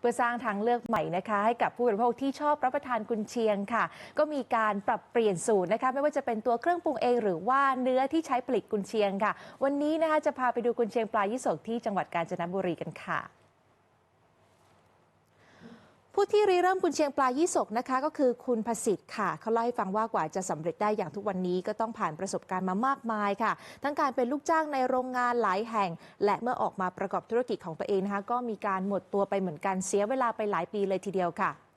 เพื่อสร้างทางเลือกใหม่นะคะ ให้กับผู้บริโภคที่ชอบรับประทานกุนเชียงค่ะ ก็มีการปรับเปลี่ยนสูตรนะคะ ไม่ว่าจะเป็นตัวเครื่องปรุงเอง หรือว่าเนื้อที่ใช้ผลิตกุนเชียงค่ะ วันนี้นะคะจะพาไปดูกุนเชียงปลายี่สกที่จังหวัดกาญจนบุรีกันค่ะ ผู้ที่ริเริ่มกุนเชียงปลายี่สกนะคะ ก็คือคุณประสิทธิ์ค่ะ เขาเล่าให้ฟังว่ากว่าจะสำเร็จได้อย่างทุกวันนี้ก็ต้องผ่านประสบการณ์มามากมายค่ะ ทั้งการเป็นลูกจ้างในโรงงานหลายแห่ง และเมื่อออกมาประกอบธุรกิจของตัวเองนะคะก็มีการหมดตัวไปเหมือนกันเสียเวลาไปหลายปีเลยทีเดียวค่ะ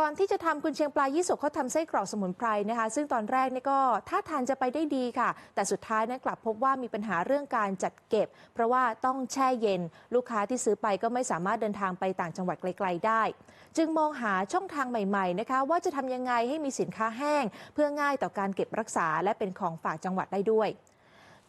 ก่อนที่จะทำกุนเชียงปลายี่สกเขาทำไส้กรอกสมุนไพรนะคะ ซึ่งตอนแรกนี่ก็ท่าทางจะไปได้ดีค่ะ แต่สุดท้ายนั้นกลับพบว่ามีปัญหาเรื่องการจัดเก็บ เพราะว่าต้องแช่เย็น ลูกค้าที่ซื้อไปก็ไม่สามารถเดินทางไปต่างจังหวัดไกล ๆ ได้ จึงมองหาช่องทางใหม่ๆนะคะ ว่าจะทำยังไงให้มีสินค้าแห้ง เพื่อง่ายต่อการเก็บรักษาและเป็นของฝากจังหวัดได้ด้วย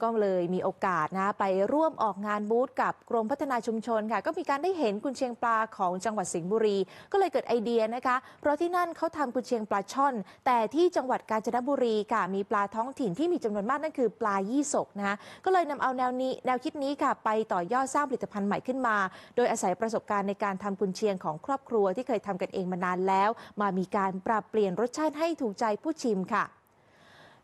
ก็เลยมีโอกาสนะไปร่วมออกงานบูธกับกรมพัฒนาชุมชนค่ะ ก็มีการได้เห็นกุนเชียงปลาของจังหวัดสิงห์บุรี ก็เลยเกิดไอเดียนะคะ เพราะที่นั่นเขาทำกุนเชียงปลาช่อน แต่ที่จังหวัดกาญจนบุรีค่ะมีปลาท้องถิ่นที่มีจำนวนมากนั่นคือปลายี่สกนะคะก็เลยนำเอาแนวนี้แนวคิดนี้ค่ะไปต่อยอดสร้างผลิตภัณฑ์ใหม่ขึ้นมา โดยอาศัยประสบการณ์ในการทำกุนเชียงของครอบครัวที่เคยทำกันเองมานานแล้ว มามีการปรับเปลี่ยนรสชาติให้ถูกใจผู้ชิมค่ะ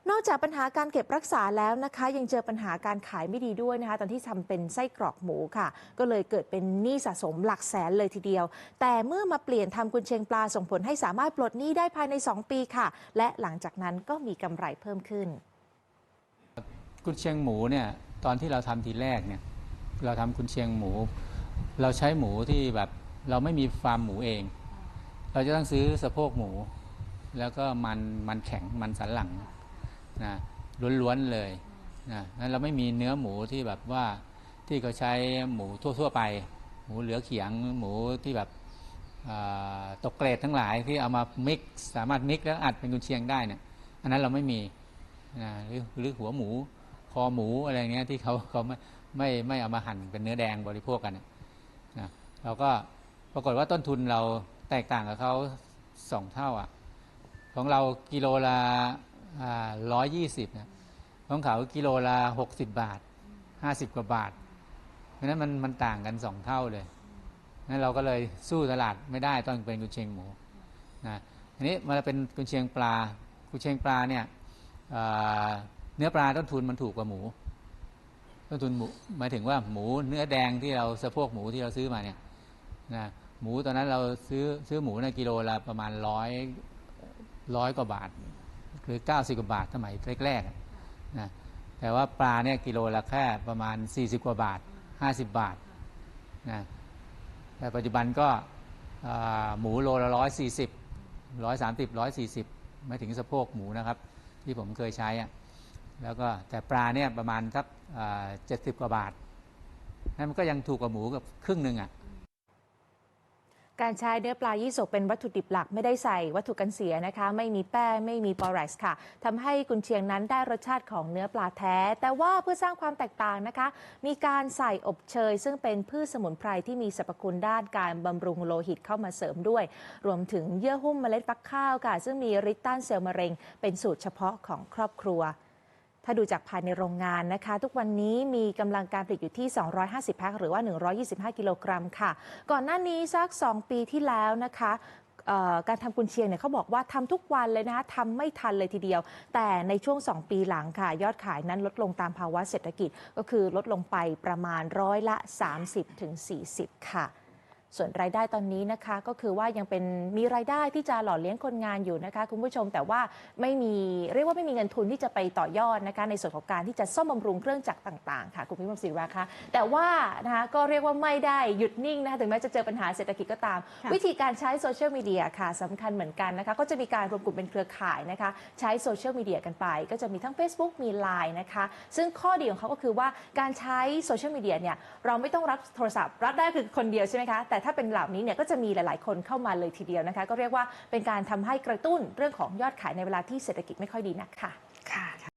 นอกจากปัญหาการเก็บรักษาแล้วนะคะ ยังเจอปัญหาการขายไม่ดีด้วยนะคะ ตอนที่ทำเป็นไส้กรอกหมูค่ะ ก็เลยเกิดเป็นหนี้สะสมหลักแสนเลยทีเดียว แต่เมื่อมาเปลี่ยนทำกุนเชียงปลาส่งผลให้สามารถปลดหนี้ได้ภายใน 2 ปีค่ะ และหลังจากนั้นก็มีกำไรเพิ่มขึ้น กุนเชียงหมูเนี่ยตอนที่เราทำทีแรกเนี่ยเราทำกุนเชียงหมู เราใช้หมูที่แบบเราไม่มีฟาร์มหมูเอง เราจะต้องซื้อสะโพกหมู แล้วก็มันมันแข็งมันสันหลัง นะล้วนๆเลยนะนั้นเราไม่มีเนื้อหมูที่แบบว่าที่เขาใช้หมูทั่ว ๆ ไป หมูเหลือเขียงหมูที่แบบตกเกรดทั้งหลายที่เอามามิกสามารถมิกแล้วอัดเป็นกุนเชียงได้เนี่ยอันนั้นเราไม่มีนะหรือหรือหัวหมูคอหมูอะไรเงี้ยที่เขาเขาไม่ไม่ไม่เอามาหั่นเป็นเนื้อแดงบริโภคกันนะนะเราก็ปรากฏว่าต้นทุนเราแตกต่างกับเขาสองเท่าอะของเรากิโลละ ร้อยยี่สิบนะของเขากิโลละหกสิบบาทห้าสิบกว่าบาท เพราะนั้นมันมันต่างกันสองเท่าเลยนั้นเราก็เลยสู้ตลาดไม่ได้ต้องเป็นกุนเชียงหมูนะอันนี้มันเป็นกุนเชียงปลากุนเชียงปลาเนี่ยเนื้อปลาต้นทุนมันถูกกว่าหมู ต้นทุนหมูหมายถึงว่าหมูเนื้อแดงที่เราสะโพกหมูที่เราซื้อมาเนี่ยนะหมูตอนนั้นเราซื้อซื้อหมูในกิโลละประมาณร้อยร้อยกว่าบาท คือ 90 กว่าบาทสมัยแรกๆอะนะแต่ว่าปลาเนี่ยกิโลละแค่ประมาณ 40 กว่าบาท 50 บาทนะแต่ปัจจุบันก็อ่าหมูโลละร้อยสี่สิบร้อยสามสิบร้อยสี่สิบไม่ถึงสะโพกหมูนะครับ ที่ผมเคยใช้อะแล้วก็แต่ปลาเนี่ยประมาณสักเจ็ดสิบกว่าบาทนั่นมันก็ยังถูกกว่าหมูกับครึ่งหนึ่งอะ การใช้เนื้อปลายี่สกเป็นวัตถุดิบหลักไม่ได้ใส่วัตถุกันเสียนะคะ ไม่มีแป้งไม่มีบอแร็กซ์ค่ะทำให้กุนเชียงนั้นได้รสชาติของเนื้อปลาแท้ แต่ว่าเพื่อสร้างความแตกต่างนะคะ มีการใส่อบเชย ซึ่งเป็นพืชสมุนไพรที่มีสรรพคุณด้านการบำรุงโลหิตเข้ามาเสริมด้วย รวมถึงเยื่อหุ้มเมล็ดฟักข้าวค่ะ ซึ่งมีฤทธิ์ต้านเซลล์มะเร็ง เป็นสูตรเฉพาะของครอบครัว ถ้าดูจากภายในโรงงานนะคะ ทุกวันนี้มีกำลังการผลิตอยู่ที่ 250แพ็คหรือว่า 125 กิโลกรัมค่ะ ก่อนหน้านี้สัก 2 ปีที่แล้วนะคะการทำกุนเชียงเนี่ยเขาบอกว่าทำทุกวันเลยนะคะทำไม่ทันเลยทีเดียว แต่ในช่วง 2 ปีหลังค่ะ ยอดขายนั้นลดลงตามภาวะเศรษฐกิจ ก็คือลดลงไปประมาณร้อยละ 30-40 ค่ะ ส่วนรายได้ตอนนี้นะคะก็คือว่ายังเป็นมีรายได้ที่จะหล่อเลี้ยงคนงานอยู่นะคะคุณผู้ชมแต่ว่าไม่มีเรียกว่าไม่มีเงินทุนที่จะไปต่อยอดนะคะในส่วนของการที่จะซ่อมบำรุงเครื่องจักรต่างๆค่ะคุณพิมพ์ศิริวัฒน์คะแต่ว่านะคะก็เรียกว่าไม่ได้หยุดนิ่งนะคะถึงแม้จะเจอปัญหาเศรษฐกิจก็ตามค่ะวิธีการใช้โซเชียลมีเดียค่ะสำคัญเหมือนกันนะคะก็จะมีการรวมกลุ่มเป็นเครือข่ายนะคะใช้โซเชียลมีเดียกันไป ก็จะมีทั้ง Facebook มี Line นะคะซึ่งข้อดีของเขาก็คือว่าการใช้โซเชียลมีเดียเนี่ยเราไม่ต้องรับโทรศัพท์รับได้คือคนเดียวใช่ไหมคะแต่ถ้าเป็นเหล่านี้เนี่ยก็จะมีหลาย ๆ คนเข้ามาเลยทีเดียวนะคะ ก็เรียกว่าเป็นการทำให้กระตุ้นเรื่องของยอดขายในเวลาที่เศรษฐกิจไม่ค่อยดีนักค่ะ